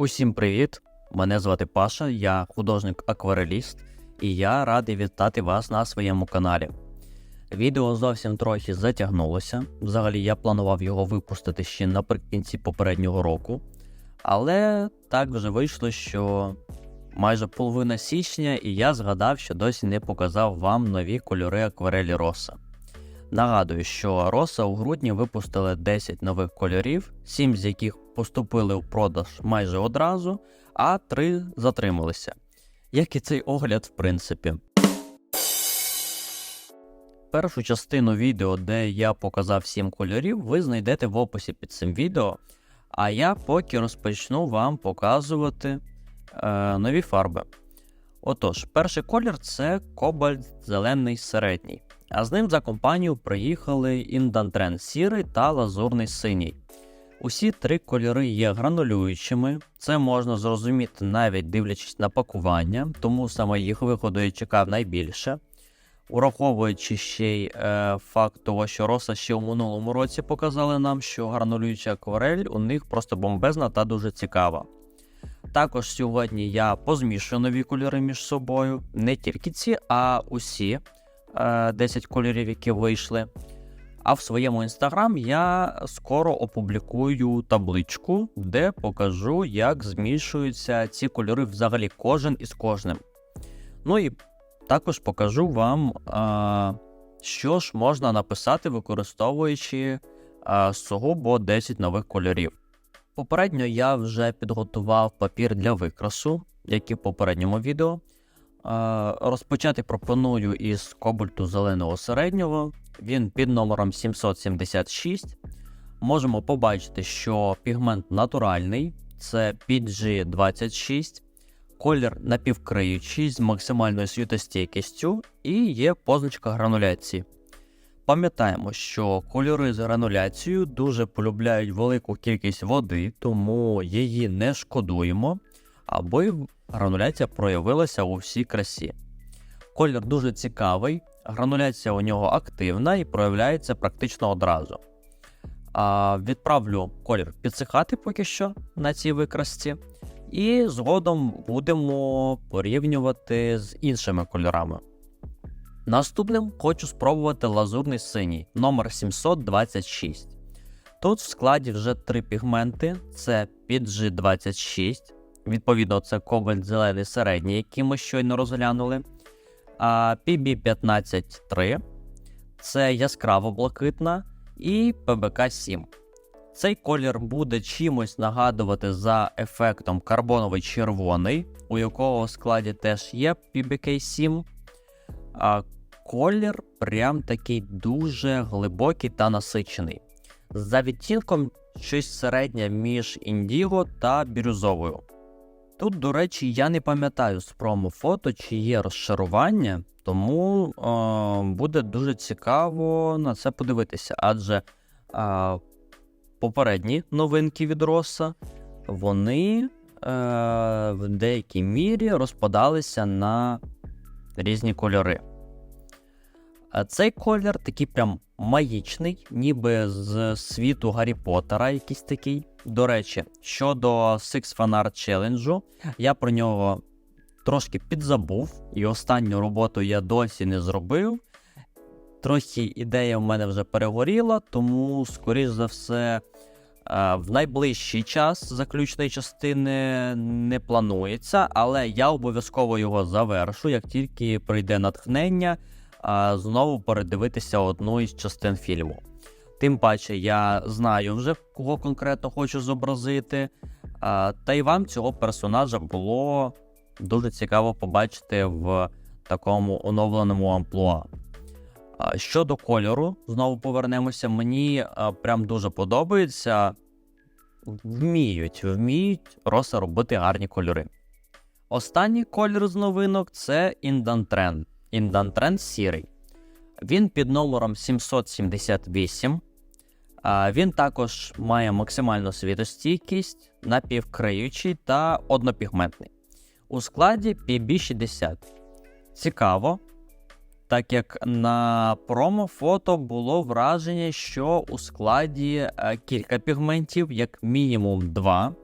Усім привіт! Мене звати Паша, я художник-аквареліст, і я радий вітати вас на своєму каналі. Відео зовсім трохи затягнулося. Взагалі я планував його випустити ще наприкінці попереднього року, але так вже вийшло, що майже половина січня, і я згадав, що досі не показав вам нові кольори акварелі Роса. Нагадую, що Роса у грудні випустили 10 нових кольорів, 7 з яких поступили у продаж майже одразу, а 3 затрималися. Як і цей огляд, в принципі. Першу частину відео, де я показав 7 кольорів, ви знайдете в описі під цим відео. А я поки розпочну вам показувати е, нові фарби. Отож, перший колір це кобальт зелений середній. А з ним за компанію приїхали індантрен сірий та лазурний синій. Усі три кольори є гранулюючими, це можна зрозуміти навіть дивлячись на пакування, тому саме їх виходу я чекав найбільше. Ураховуючи ще й е, факт того, що Роса ще у минулому році показали нам, що гранулююча акварель у них просто бомбезна та дуже цікава. Також сьогодні я позмішую нові кольори між собою, не тільки ці, а усі е, 10 кольорів, які вийшли. А в своєму інстаграм я скоро опублікую табличку, де покажу, як змішуються ці кольори взагалі кожен із кожним. Ну і також покажу вам, що ж можна написати, використовуючи сугубо 10 нових кольорів. Попередньо я вже підготував папір для викрасу, як і в попередньому відео. А, Розпочати пропоную із кобальту зеленого середнього. Він під номером 776. Можемо побачити, що пігмент натуральний, це PG26, колір напівкриючий з максимальною світостійкістю і є позначка грануляції. Пам'ятаємо, що кольори з грануляцією дуже полюбляють велику кількість води, тому її не шкодуємо, аби грануляція проявилася у всій красі. Колір дуже цікавий, грануляція у нього активна і проявляється практично одразу. А, Відправлю колір підсихати поки що на цій викрасці, і згодом будемо порівнювати з іншими кольорами. Наступним хочу спробувати лазурний синій номер 726. Тут в складі вже три пігменти: це PG26, відповідно, це кобальт зелений середній, який ми щойно розглянули. А PB153 це яскраво блакитна і PBK7. Цей колір буде чимось нагадувати за ефектом карбоновий червоний, у якого в складі теж є PBK7. А колір прям такий дуже глибокий та насичений. За відтінком щось середнє між індіго та бірюзовою. Тут, до речі, я не пам'ятаю з промо-фото, чи є розшарування, тому е, буде дуже цікаво на це подивитися, адже е, попередні новинки від Роса, вони е, в деякій мірі розпадалися на різні кольори. А цей колір такий прям магічний, ніби з світу Гаррі Поттера якийсь такий. До речі, щодо Six Fan Art Challenge, я про нього трошки підзабув, і останню роботу я досі не зробив. Трохи ідея в мене вже перегоріла, тому, скоріш за все, е, в найближчий час заключної частини не планується, але я обов'язково його завершу, як тільки прийде натхнення, знову передивитися одну із частин фільму. Тим паче, я знаю вже, кого конкретно хочу зобразити. Та й вам цього персонажа було дуже цікаво побачити в такому оновленому амплуа. Щодо кольору, знову повернемося. Мені прям дуже подобається. Вміють, вміють роса робити гарні кольори. Останній колір з новинок це Індантрен. Індантрен сірий. Він під номером 778. А, Він також має максимальну світостійкість, напівкриючий та однопігментний. У складі PB60. Цікаво, так як на промо-фото було враження, що у складі е, кілька пігментів, як мінімум два.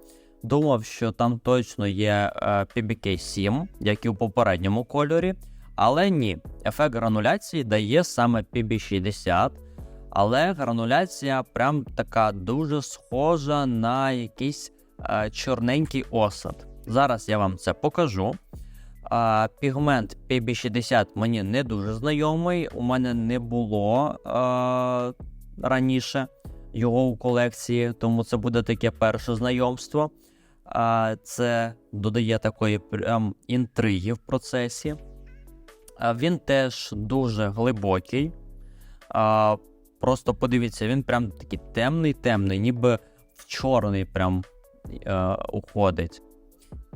думав, що там точно є е, PBK 7, як і у попередньому кольорі. Але ні, ефект грануляції дає саме PB60, але грануляція прям така дуже схожа на якийсь е, чорненький осад. Зараз я вам це покажу. А, пігмент PB60 мені не дуже знайомий. У мене не було а, раніше його у колекції, тому це буде таке перше знайомство. А, це додає такої прям інтриги в процесі. Він теж дуже глибокий. Просто подивіться, він прям такий темний, темний, ніби в чорний прям е, уходить.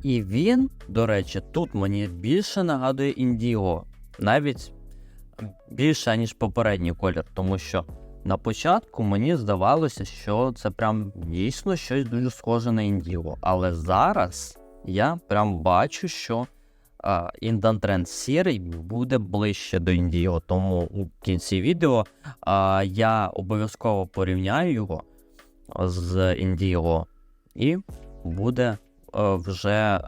І він, до речі, тут мені більше нагадує індіго, навіть більше, ніж попередній колір, тому що на початку мені здавалося, що це прям дійсно щось дуже схоже на індіго. Але зараз я прям бачу, що Індантрend сірий буде ближче до індіго, тому у кінці відео а, я обов'язково порівняю його з індіго і буде е, вже е,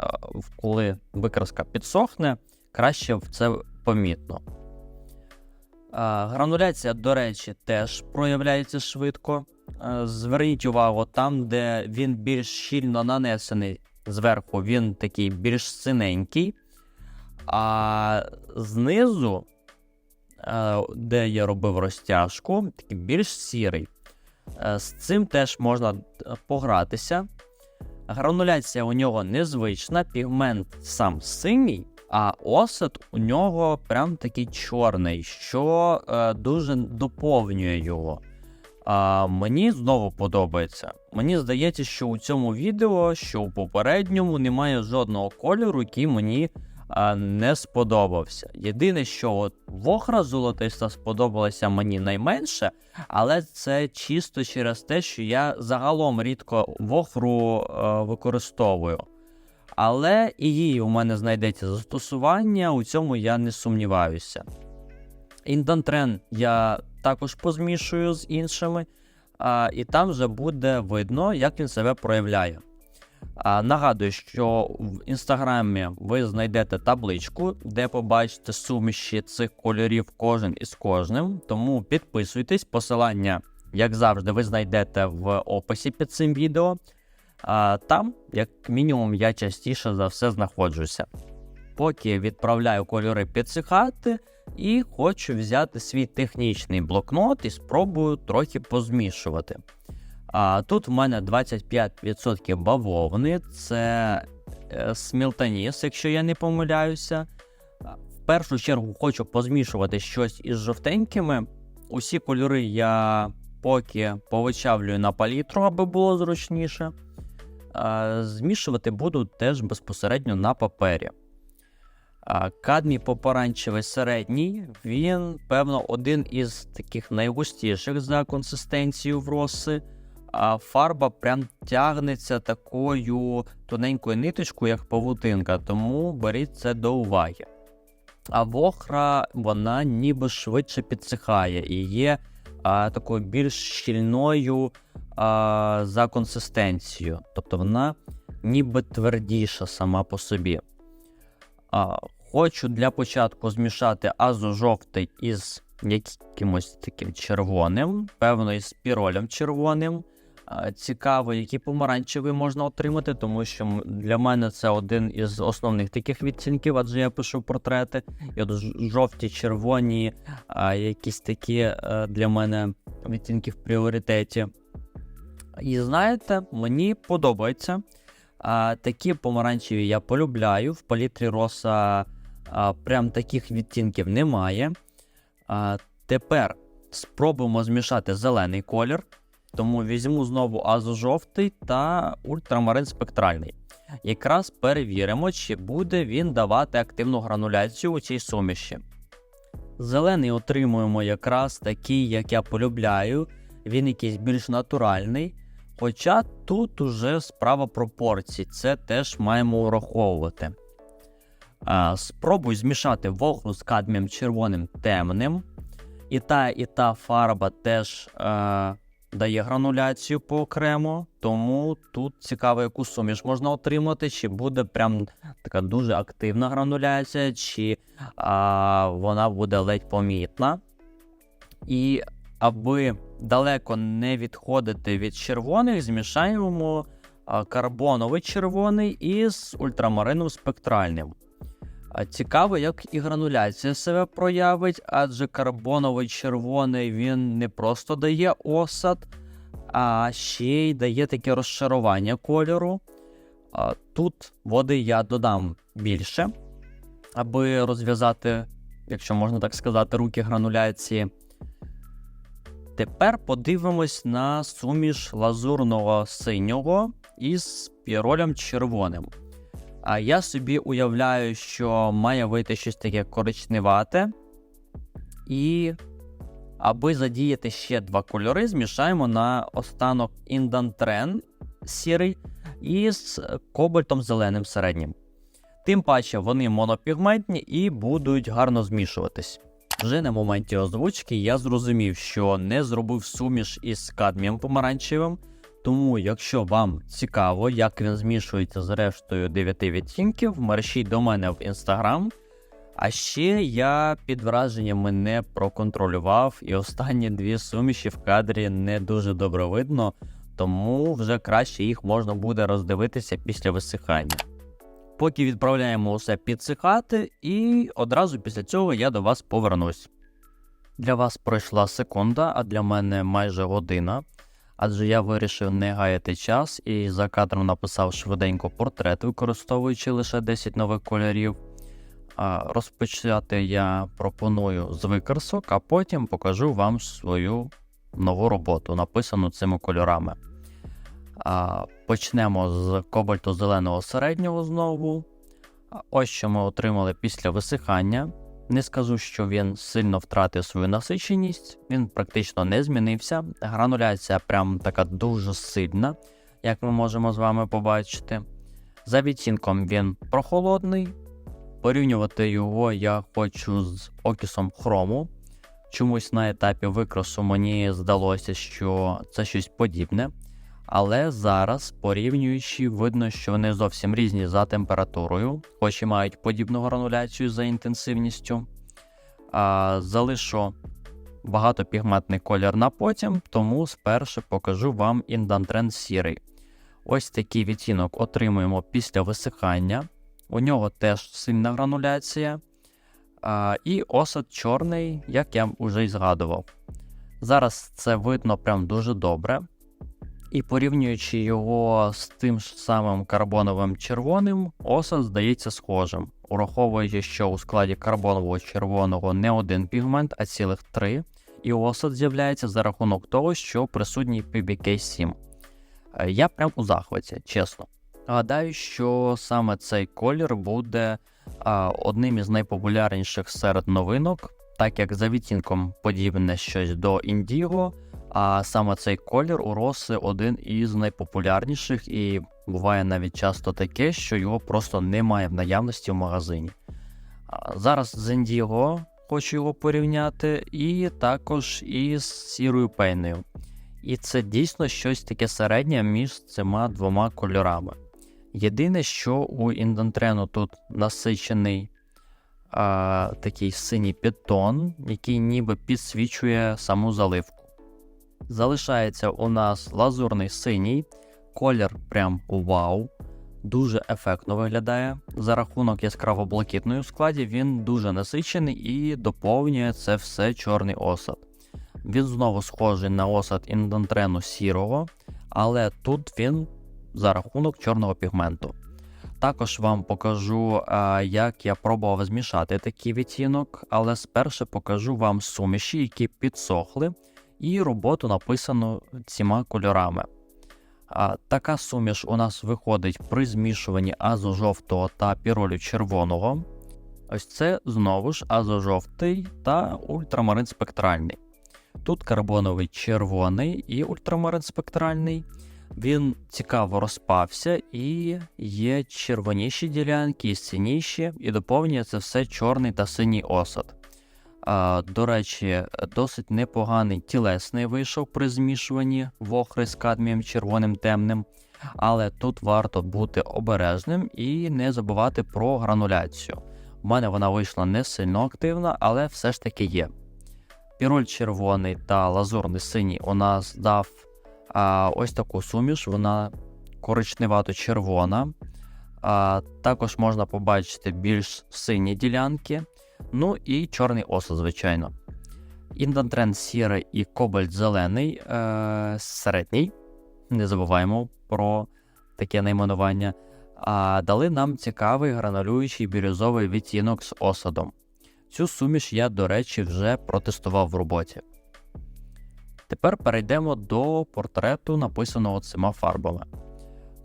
коли викраска підсохне, краще в це помітно. Е, Грануляція, до речі, теж проявляється швидко. Е, Зверніть увагу, там, де він більш щільно нанесений зверху, він такий більш синенький. А знизу, е, де я робив розтяжку, такий більш сірий. Е, З цим теж можна е, погратися. Грануляція у нього незвична, пігмент сам синій, а осад у нього прям такий чорний, що дуже доповнює його. А, мені знову подобається. Мені здається, що у цьому відео, що у попередньому, немає жодного кольору, який мені не сподобався. Єдине, що от вохра золотиста сподобалася мені найменше, але це чисто через те, що я загалом рідко вохру е, використовую. Але і їй у мене знайдеться застосування, у цьому я не сумніваюся. Індантрен я також позмішую з іншими, а, і там вже буде видно, як він себе проявляє. Нагадую, що в інстаграмі ви знайдете табличку, де побачите суміші цих кольорів кожен із кожним. Тому підписуйтесь, посилання, як завжди, ви знайдете в описі під цим відео. А, там, як мінімум, я частіше за все знаходжуся. Поки відправляю кольори підсихати, і хочу взяти свій технічний блокнот і спробую трохи позмішувати. А тут в мене 25% бавовни, це е, смілтаніс, якщо я не помиляюся. В першу чергу хочу позмішувати щось із жовтенькими. Усі кольори я поки повичавлюю на палітру, аби було зручніше. Змішувати буду теж безпосередньо на папері. Кадмій попаранчевий середній, він, певно, один із таких найгустіших за консистенцією в роси. Фарба прям тягнеться такою тоненькою ниточкою, як павутинка, тому беріть це до уваги. А вохра, вона ніби швидше підсихає і є а, такою більш щільною а, за консистенцією. Тобто вона ніби твердіша сама по собі. А, Хочу для початку змішати азо-жовтий із якимось таким червоним, певно, із піролем червоним. А, Цікаво, які помаранчеві можна отримати, тому що для мене це один із основних таких відтінків, адже я пишу портрети. І от жовті, червоні, якісь такі е, для мене відтінки в пріоритеті. І знаєте, мені подобається. Такі помаранчеві я полюбляю. В палітрі роса прям таких відтінків немає. А, тепер спробуємо змішати зелений колір. Тому візьму знову азо-жовтий та ультрамарин спектральний. Якраз перевіримо, чи буде він давати активну грануляцію у цій суміші. Зелений отримуємо якраз такий, як я полюбляю. Він якийсь більш натуральний. Хоча тут уже справа пропорцій, це теж маємо враховувати. А, спробуй змішати вохру з кадмієм червоним темним. І та, і та фарба теж е, дає грануляцію поокремо, тому тут цікаво, яку суміш можна отримати, чи буде прям така дуже активна грануляція, чи а, вона буде ледь помітна. І аби далеко не відходити від червоних, змішаємо карбоновий червоний із ультрамарином спектральним. Цікаво, як і грануляція себе проявить, адже карбоновий червоний він не просто дає осад, а ще й дає таке розшарування кольору. Тут води я додам більше, аби розв'язати, якщо можна так сказати, руки грануляції. Тепер подивимось на суміш лазурного синього із піролем червоним. А я собі уявляю, що має вийти щось таке коричневате. І аби задіяти ще два кольори, змішаємо на останок індантрен сірий із кобальтом зеленим середнім. Тим паче вони монопігментні і будуть гарно змішуватись. Вже на моменті озвучки я зрозумів, що не зробив суміш із кадмієм помаранчевим. Тому, якщо вам цікаво, як він змішується з рештою 9 відтінків, мерщіть до мене в інстаграм. А ще я під враженнями не проконтролював, і останні дві суміші в кадрі не дуже добре видно, тому вже краще їх можна буде роздивитися після висихання. Поки відправляємо усе підсихати, і одразу після цього я до вас повернусь. Для вас пройшла секунда, а для мене майже година адже я вирішив не гаяти час і за кадром написав швиденько портрет, використовуючи лише 10 нових кольорів. А Розпочати я пропоную з викрасок, а потім покажу вам свою нову роботу, написану цими кольорами. А, Почнемо з кобальто-зеленого середнього знову. Ось що ми отримали після висихання. Не скажу, що він сильно втратив свою насиченість, він практично не змінився. Грануляція прям така дуже сильна, як ми можемо з вами побачити. За відтінком він прохолодний. Порівнювати його я хочу з окісом хрому. Чомусь на етапі викрасу мені здалося, що це щось подібне. Але зараз, порівнюючи, видно, що вони зовсім різні за температурою, хоч і мають подібну грануляцію за інтенсивністю. А, Залишу багатопігментний колір на потім, тому спершу покажу вам індантрен сірий. Ось такий відтінок отримуємо після висихання. У нього теж сильна грануляція. А, І осад чорний, як я вже й згадував. Зараз це видно прям дуже добре. І порівнюючи його з тим ж самим карбоновим червоним, осад здається схожим, ураховуючи, що у складі карбонового червоного не один пігмент, а цілих три, і осад з'являється за рахунок того, що присутній PBK7. Е, Я прям у захваті, чесно. Гадаю, що саме цей колір буде а, одним із найпопулярніших серед новинок, так як за відтінком подібне щось до індіго. А саме цей колір у роси один із найпопулярніших, і буває навіть часто таке, що його просто немає в наявності в магазині. Зараз з Indigo хочу його порівняти, і також із сірою пейнею. І це дійсно щось таке середнє між цими двома кольорами. Єдине, що у індантрену тут насичений а, такий синій підтон, який ніби підсвічує саму заливку. Залишається у нас лазурний синій, колір прям вау, дуже ефектно виглядає. За рахунок яскраво блакитної у складі він дуже насичений і доповнює це все чорний осад. Він знову схожий на осад індантрену сірого, але тут він за рахунок чорного пігменту. Також вам покажу, як я пробував змішати такий відтінок, але спершу покажу вам суміші, які підсохли і роботу написану цими кольорами. А, Така суміш у нас виходить при змішуванні азо-жовтого та піролю червоного. Ось це знову ж азо-жовтий та ультрамарин спектральний. Тут карбоновий червоний і ультрамарин спектральний. Він цікаво розпався і є червоніші ділянки, і синіші, і доповнює це все чорний та синій осад. До речі, досить непоганий тілесний вийшов при змішуванні вохри з кадмієм червоним темним. Але тут варто бути обережним і не забувати про грануляцію. У мене вона вийшла не сильно активна, але все ж таки є. Піроль червоний та лазурний синій у нас дав а, ось таку суміш, вона коричневато-червона. Також можна побачити більш сині ділянки. Ну і чорний осо, звичайно. Індантренд сірий і кобальт зелений е, середній. Не забуваємо про таке найменування. А дали нам цікавий гранулюючий бірюзовий відтінок з осадом. Цю суміш я, до речі, вже протестував в роботі. Тепер перейдемо до портрету, написаного цими фарбами.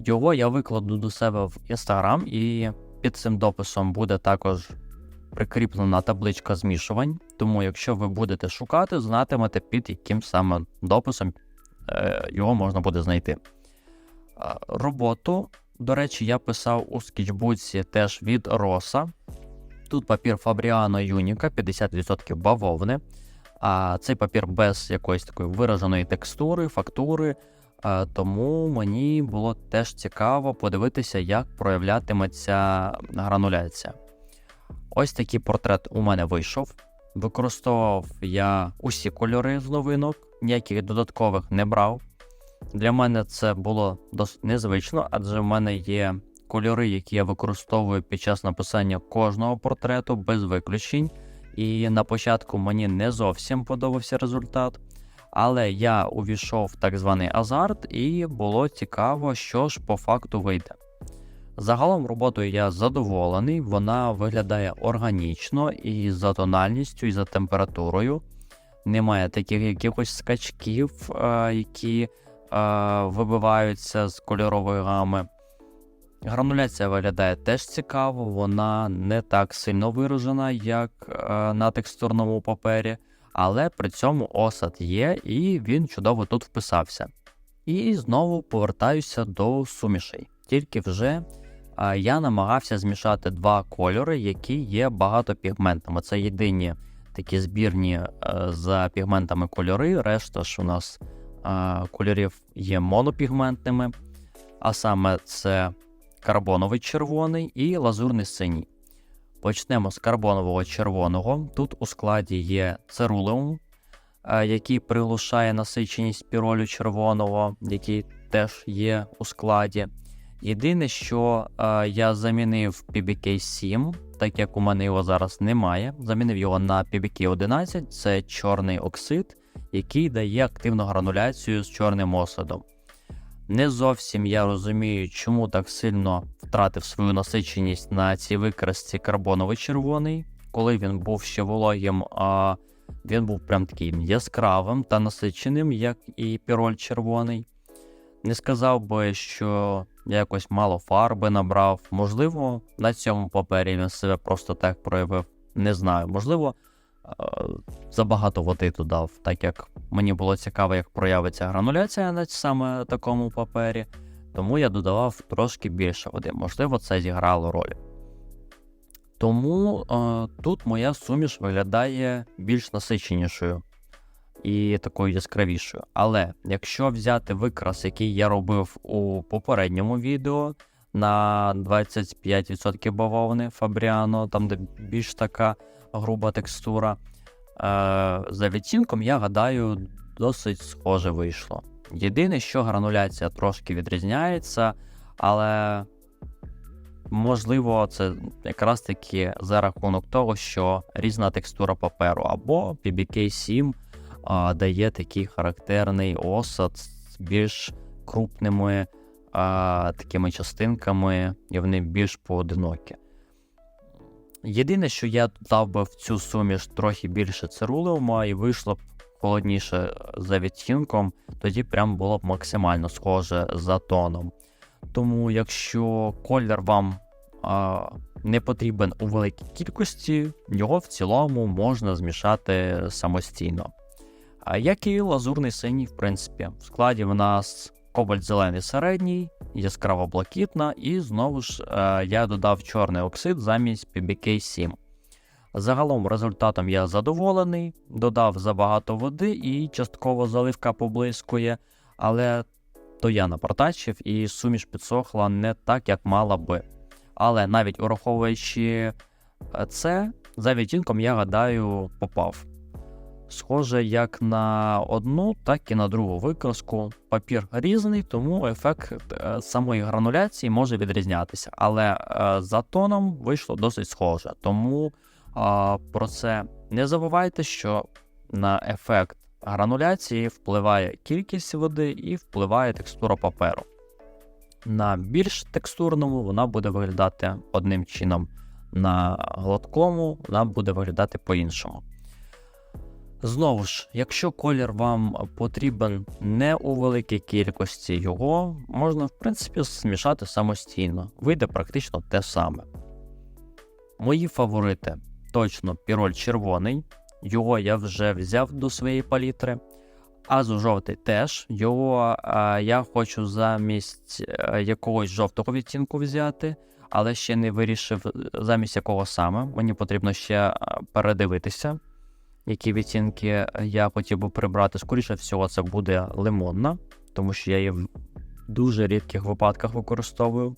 Його я викладу до себе в Instagram, і під цим дописом буде також прикріплена табличка змішувань. Тому, якщо ви будете шукати, знатимете, під яким саме дописом е, його можна буде знайти. Роботу, до речі, я писав у скетчбуці теж від Роса. Тут папір Fabriano Unica 50% бавовни. А цей папір без якоїсь такої вираженої текстури, фактури. Тому мені було теж цікаво подивитися, як проявлятиметься грануляція. Ось такий портрет у мене вийшов. Використовував я усі кольори з новинок, ніяких додаткових не брав. Для мене це було досить незвично, адже в мене є кольори, які я використовую під час написання кожного портрету без виключень. І на початку мені не зовсім подобався результат. Але я увійшов в так званий азарт, і було цікаво, що ж по факту вийде. Загалом роботою я задоволений, вона виглядає органічно і за тональністю, і за температурою. Немає таких якихось скачків, е, які е, вибиваються з кольорової гами. Грануляція виглядає теж цікаво, вона не так сильно виражена, як е, на текстурному папері, але при цьому осад є і він чудово тут вписався. І знову повертаюся до сумішей. Тільки вже я намагався змішати два кольори, які є багатопігментними. Це єдині такі збірні е, за пігментами кольори, решта ж у нас е, кольорів є монопігментними, а саме це карбоновий червоний і лазурний синій. Почнемо з карбонового червоного. Тут у складі є церулеум, е, який приглушає насиченість піролю червоного, який теж є у складі. Єдине, що е, я замінив PBK 7, так як у мене його зараз немає. Замінив його на PBK 11, це чорний оксид, який дає активну грануляцію з чорним осадом. Не зовсім я розумію, чому так сильно втратив свою насиченість на цій викрасці карбоновий червоний, коли він був ще вологим, а він був прям таким яскравим та насиченим, як і піроль червоний. Не сказав би, що я якось мало фарби набрав. Можливо, на цьому папері він себе просто так проявив. Не знаю. Можливо, забагато води додав, так як мені було цікаво, як проявиться грануляція на саме такому папері, тому я додавав трошки більше води. Можливо, це зіграло роль. Тому е, тут моя суміш виглядає більш насиченішою і такою яскравішою. Але якщо взяти викрас, який я робив у попередньому відео на 25% бавовни Фабріано, там де більш така груба текстура. Е, За відтінком, я гадаю, досить схоже вийшло. Єдине, що грануляція трошки відрізняється, але можливо, це якраз таки за рахунок того, що різна текстура паперу, або PBK 7 дає такий характерний осад з більш крупними а, такими частинками, і вони більш поодинокі. Єдине, що я дав би в цю суміш трохи більше цирулеума і вийшло б холодніше за відтінком, тоді прям було б максимально схоже за тоном. Тому, якщо колір вам а, не потрібен у великій кількості, його в цілому можна змішати самостійно. Як і лазурний синій, в принципі, в складі в нас кобальт зелений середній, яскраво блакитна, і знову ж е, я додав чорний оксид замість PBK 7. Загалом результатом я задоволений, додав забагато води і частково заливка поблискує, але то я напортачив і суміш підсохла не так, як мала би. Але навіть ураховуючи е, це, за відтінком я гадаю попав. Схоже як на одну, так і на другу викраску. Папір різний, тому ефект е, самої грануляції може відрізнятися. Але е, за тоном вийшло досить схоже. Тому про це не забувайте, що на ефект грануляції впливає кількість води і впливає текстура паперу. На більш текстурному вона буде виглядати одним чином, на гладкому вона буде виглядати по-іншому. Знову ж, якщо колір вам потрібен не у великій кількості, його можна в принципі змішати самостійно. Вийде практично те саме. Мої фаворити точно піроль червоний, його я вже взяв до своєї палітри. Азу жовтий теж. Його а, я хочу замість а, якогось жовтого відтінку взяти, але ще не вирішив замість якого саме. Мені потрібно ще передивитися, які відтінки я хотів би прибрати. Скоріше всього, це буде лимонна, тому що я її в дуже рідких випадках використовую.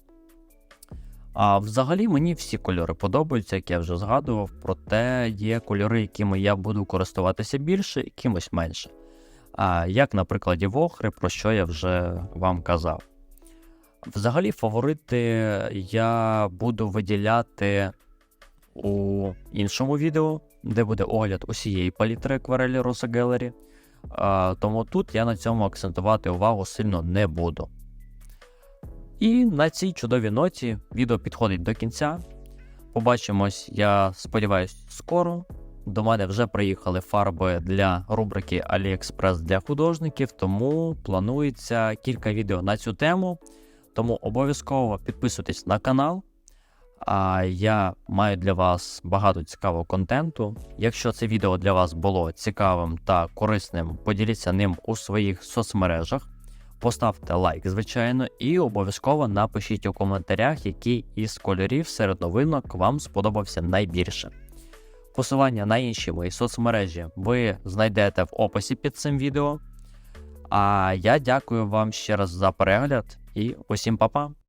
А взагалі мені всі кольори подобаються, як я вже згадував, проте є кольори, якими я буду користуватися більше, якимось менше. А, Як на прикладі вохри, про що я вже вам казав. Взагалі, фаворити я буду виділяти у іншому відео, де буде огляд усієї палітри акварелі Rosa Gallery. Тому тут я на цьому акцентувати увагу сильно не буду. І на цій чудовій ноті відео підходить до кінця. Побачимось, я сподіваюся, скоро. До мене вже приїхали фарби для рубрики AliExpress для художників, тому планується кілька відео на цю тему. Тому обов'язково підписуйтесь на канал. А я маю для вас багато цікавого контенту. Якщо це відео для вас було цікавим та корисним, поділіться ним у своїх соцмережах. Поставте лайк, звичайно, і обов'язково напишіть у коментарях, який із кольорів серед новинок вам сподобався найбільше. Посилання на інші мої соцмережі ви знайдете в описі під цим відео. А я дякую вам ще раз за перегляд і усім па-па!